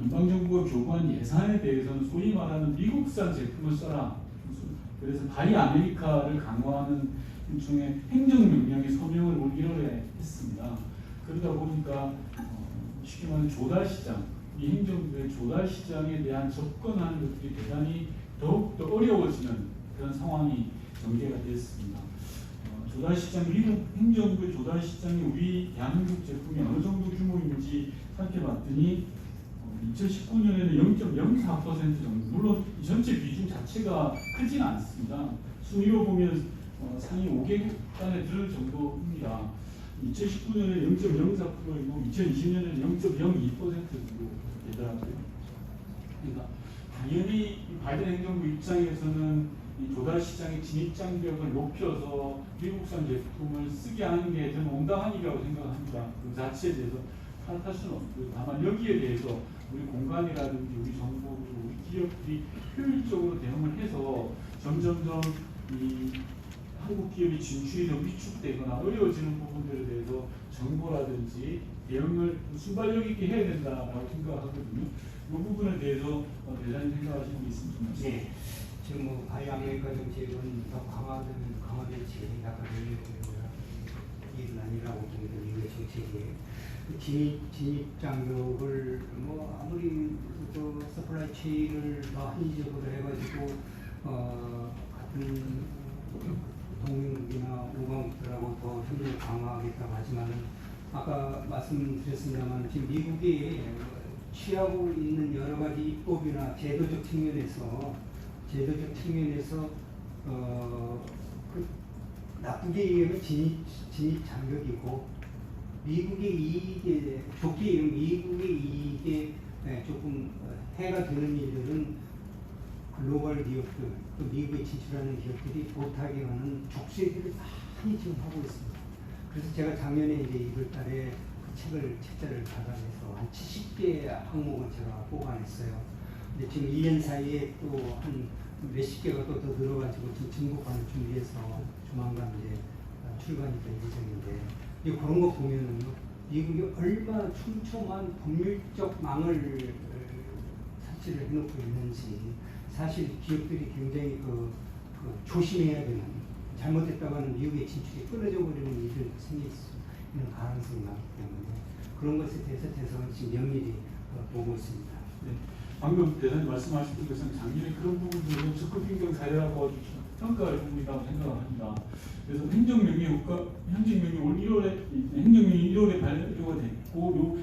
연방정부가 교부한 예산에 대해서는 소위 말하는 미국산 제품을 써라. 그래서 바이 아메리카를 강화하는 일종의 행정명령의 서명을 올 1월에 했습니다. 그러다 보니까 어, 쉽게 말하면 조달 시장, 이 행정부의 조달 시장에 대한 접근하는 것들이 대단히 더욱더 어려워지는 그런 상황이 전개가 됐습니다. 어, 조달 시장, 미국 행정부의 조달 시장이 우리 대한민국 제품이 어느 정도 규모인지 살펴봤더니 2019년에는 0.04% 정도. 물론 이 전체 비중 자체가 크지는 않습니다. 순위로 보면 어, 상위 5개국 안에 들을 정도입니다. 2019년에 0.04%이고 2020년에는 0.02% 정도 되더라고요. 그러니까 당연히 이 바이든 행정부 입장에서는 이 조달 시장의 진입 장벽을 높여서 미국산 제품을 쓰게 하는 게 저는 온당한 일이라고 생각합니다. 그 자체에 대해서 탓할 수는 없고요. 다만 여기에 대해서 우리 공간이라든지 우리 정부 우리 기업들이 효율적으로 대응을 해서 점점점 이 한국 기업이 진출이 더 위축되거나 어려워지는 부분들에 대해서 정보라든지 대응을 순발력 있게 해야 된다라고 생각하거든요. 이 부분에 대해서 어, 대단히 생각하시는 게 있으면 좀 말씀해 네. 지금 뭐 바이아메리카 정책은 더 강화된 강화될지 약간 일은 아니라고 봅니다. 이거 정책이 그 진입 진입 장벽을 뭐 아무리 그 서플라이 체인을 더 합리적으로 해가지고 어 같은 동맹국이나 우방국들하고 더 협력을 강화하겠다고 하지만은 아까 말씀드렸습니다만 지금 미국이 취하고 있는 여러 가지 입법이나 제도적 측면에서 제도적 측면에서 어, 그 나쁘게 얘기하면 진입, 진입 장벽이고 미국의 이익에 좋게 얘기하면 미국의 이익에 예, 조금 어, 해가 되는 일들은 글로벌 기업들 또 미국에 진출하는 기업들이 못하게 하는 족쇄들을 많이 지금 하고 있습니다. 그래서 제가 작년에 이제 1월 달에 그 책을 책자를 받아내서 한 70개 항목을 제가 뽑아냈어요. 근데 지금 1년 사이에 또 한 몇십 개가 또 더 늘어가지고 지금 증거판을 준비해서 조만간 이제 어, 출간이 될 예정인데 이제 그런 거 보면은요 미국이 얼마나 촘촘한 법률적 망을 어, 설치를 해놓고 있는지 사실 기업들이 굉장히 그, 그 조심해야 되는 잘못했다고 하는 미국의 진출이 끊어져 버리는 일이 생길 수 있는 가능성이 많기 때문에 그런 것에 대해서 대선을 지금 면밀히 어, 보고 있습니다. 네. 방금 대단히 말씀하신 것은 작년에 그런 부분들은 적극 행정 사례라고 평가할 부분이라고 생각합니다. 그래서 행정명령 효과, 행정명령이 올 1월에 행정명령이 1월에 발표가 됐고 요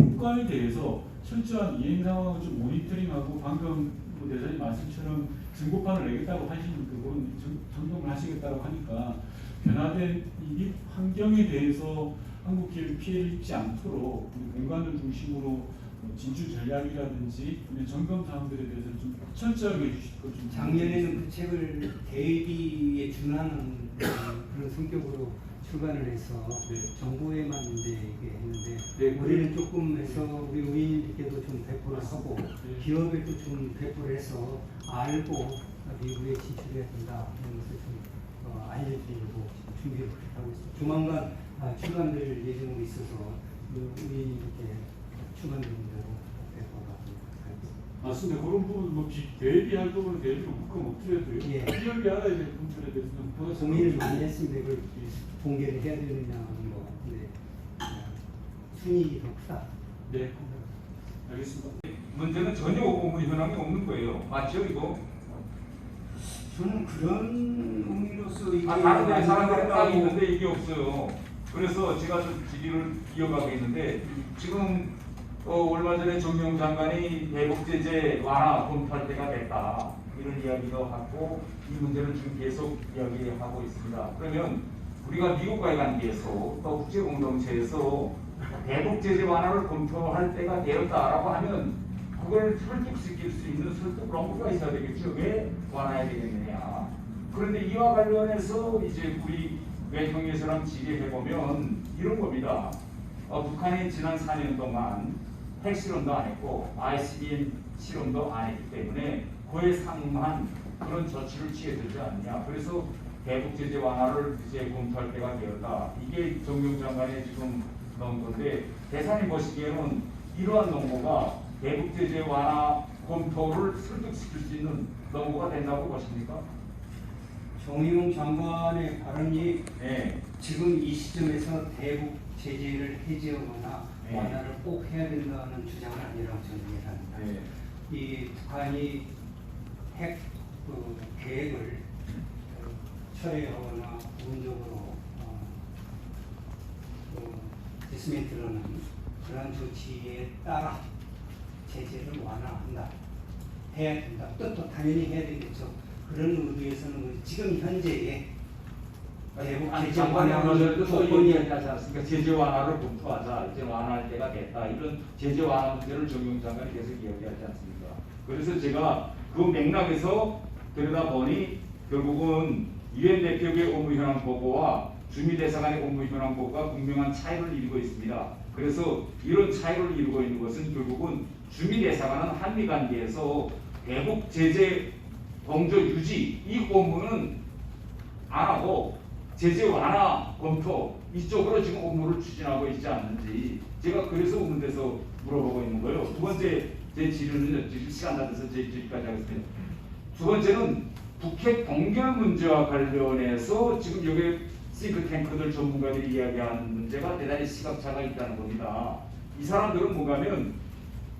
효과에 대해서 철저한 이행 상황을 좀 모니터링하고 방금 뭐 대사님 말씀처럼 증거판을 내겠다고 하시는 그분 점- 점검을 하시겠다고 하니까 변화된 이 환경에 대해서 한국 기업이 피해를 입지 않도록 공간을 중심으로 뭐 진출 전략이라든지 점검 사항들에 대해서 좀 철저하게 해주실 것좀 작년에는 그 책을 대비에 준하는 그런 성격으로 출간을 해서 네. 정부에만 이제 이게 했는데 네, 우리는 조금 해서 우리 의원님께도 좀 배포를 하고 네. 기업에도 좀 배포를 해서 알고 미국에 진출해야 된다 이런 것을 좀 어, 알려드리려고 지금 준비를 하고 있습니다. 조만간 아, 출간될 예정으로 있어서 그 우리 이렇게 출 하겠습니다. 맞습니다. 그런 부분 뭐 비- 대비할 부분은 대비를 묶음 없더라도요. 예. 기업이 알아야 될 부분들에 대해서는 보다 고민을 많이 했습니다. 이걸 공개를 해야 되느냐 하는 거. 근데 어, 순이익이 더 크다. 네, 알겠습니다. 문제는 전혀 현황이 없는 거예요. 맞죠 이거? 저는 그런 의미로서 이게 아, 다른 데 많이 사람들은 딱 있는데 이게 없어요. 그래서 제가 좀 질의를 이어가고 있는데 지금 어, 얼마 전에 정경 장관이 대북 제재 완화 검토할 때가 됐다 이런 이야기도 하고 이 문제는 지금 계속 이야기하고 있습니다. 그러면 우리가 미국과의 관계에서 또 국제 공동체에서 대북 제재 완화를 검토할 때가 되었다라고 하면 그걸 설득시킬 수 있는 설득 롱크가 있어야 되겠죠. 왜 완화해야 되겠느냐. 그런데 이와 관련해서 이제 우리 외통에서랑 질의해 보면 이런 겁니다. 어, 북한이 지난 4년 동안 핵 실험도 안 했고 ICBM 실험도 안 했기 때문에 그에 상응한 그런 조치를 취해야 되지 않느냐. 그래서 대북 제재 완화를 이제 검토할 때가 되었다. 이게 정경 장관의 지금 넣은 건데 대사님 보시기에는 이러한 농고가 대북 제재 완화 검토를 설득시킬 수 있는 농고가 된다고 보십니까? 정의용 장관의 발언이 네. 지금 이 시점에서 대북 제재를 해제하거나 네. 완화를 꼭 해야 된다는 주장은 아니라고 저는 이해합니다. 네. 이 북한이 핵 그, 계획을 어, 철회하거나 부분적으로 어, 그, 디스멘트하는 그러한 조치에 따라 제재를 완화한다. 해야 된다. 또, 또 당연히 해야 되겠죠. 그런 의미에서는 그 지금 현재의 대북 제재 장관이 완화 아마 또 조건이 얘기하지 않습니까? 제재 완화를 검토하자. 이제 완화할 때가 됐다. 이런 제재 완화 문제를 정용 장관이 계속 이야기하지 않습니까? 그래서 제가 그 맥락에서 들여다보니 결국은 유엔 대표의 업무 현황 보고와 주미 대사관의 업무 현황 보고가 분명한 차이를 이루고 있습니다. 그래서 이런 차이를 이루고 있는 것은 결국은 주미 대사관은 한미 관계에서 대북 제재 동조 유지 이 업무는 안 하고 제재 완화 검토 이쪽으로 지금 업무를 추진하고 있지 않는지 제가 그래서 오는 데서 물어보고 있는 거예요. 두 번째 제 지금 시간 다 돼서 제 질까지 하겠습니다. 두 번째는 북핵 동결 문제와 관련해서 지금 여기 싱크탱크들 전문가들이 이야기하는 문제가 대단히 시각차가 있다는 겁니다. 이 사람들은 뭔가면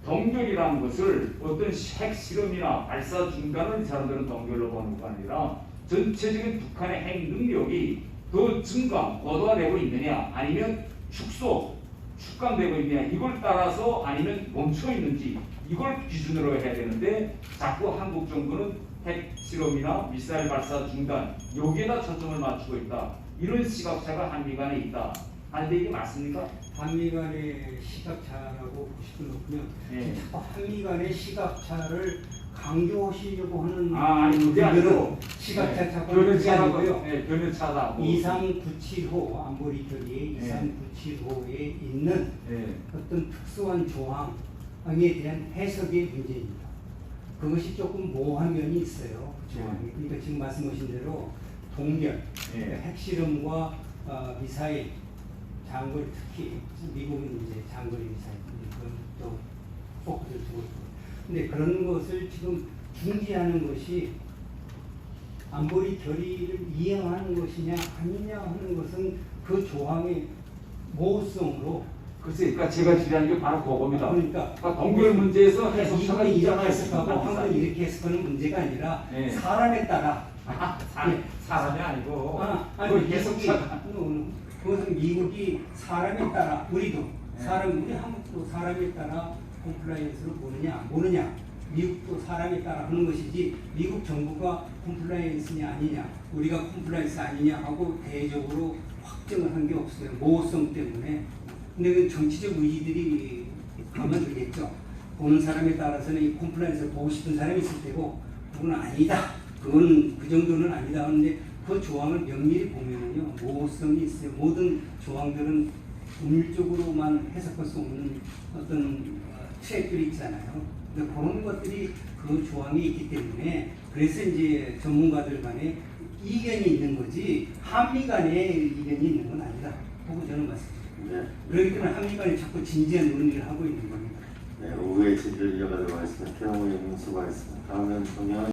동결이라는 것을 어떤 핵 실험이나 발사 중단을 이 사람들은 동결로 보는 거 아니라 전체적인 북한의 핵 능력이 더 증가, 고도화되고 있느냐 아니면 축소, 축강되고 있느냐 이걸 따라서 아니면 멈춰 있는지 이걸 기준으로 해야 되는데 자꾸 한국 정부는 핵 실험이나 미사일 발사 중단 여기에다 초점을 맞추고 있다. 이런 시각차가 한미 간에 있다. 하는데 이게 맞습니까? 한미 간의 시각차라고 보시면 네. 한미 간의 시각차를 강조하시려고 하는 아, 아니 그게 아니고 시각차 자꾸 변연차라고 아니고요. 네, 변연차다. 2397호 안보리 결의의 네. 2397호에 있는 네. 어떤 특수한 조항에 대한 해석의 문제입니다. 그것이 조금 모호한 면이 있어요. 그 조항이. 그러니까 지금 말씀하신 대로 동결, 네. 핵실험과 어, 미사일, 장거리 특히 미국은 이제 장거리 미사일 그건 또 포커스를 두고 있고. 근데 그런 것을 지금 중지하는 것이 안보리 결의를 이행하는 것이냐 아니냐 하는 것은 그 조항의 모호성으로 글쎄, 그러니까 제가 질의한 게 바로 그겁니다. 그러니까 그러니까 동결 문제에서 해석차가 이분이 있잖아요. 이렇게 해석하는 문제가 아니라 네. 사람에 따라 아, 사, 사람이 아니고 아, 그 아니 해석차가 미국이, 그것은 미국이 사람에 따라 우리도 네. 사람 우리 한국도 사람에 따라 컴플라이언스를 보느냐 모느냐. 미국도 사람에 따라 하는 것이지 미국 정부가 컴플라이언스냐 아니냐 우리가 컴플라이언스 아니냐 하고 대외적으로 확정을 한 게 없어요. 모호성 때문에. 근데 그 정치적 의지들이 가면 되겠죠. 보는 사람에 따라서는 이 컴플라이언스를 보고 싶은 사람이 있을 테고 그건 아니다. 그건 그 정도는 아니다 하는데 그 조항을 면밀히 보면은요 모호성이 있어요. 모든 조항들은 법률적으로만 해석할 수 없는 어떤 어, 트랙들이 있잖아요. 근데 그런 것들이 그 조항이 있기 때문에 그래서 이제 전문가들 간에 이견이 있는 거지 한미 간에 이견이 있는 건 아니다. 하고 저는 말씀드립니다. 네, 그렇기 때문에 한미 간에 자꾸 진지한 논의를 하고 있는 겁니다. 네, 오후에 질의를 이어가도록 하겠습니다. 태영호 의원님 수고하셨습니다. 다음은 정영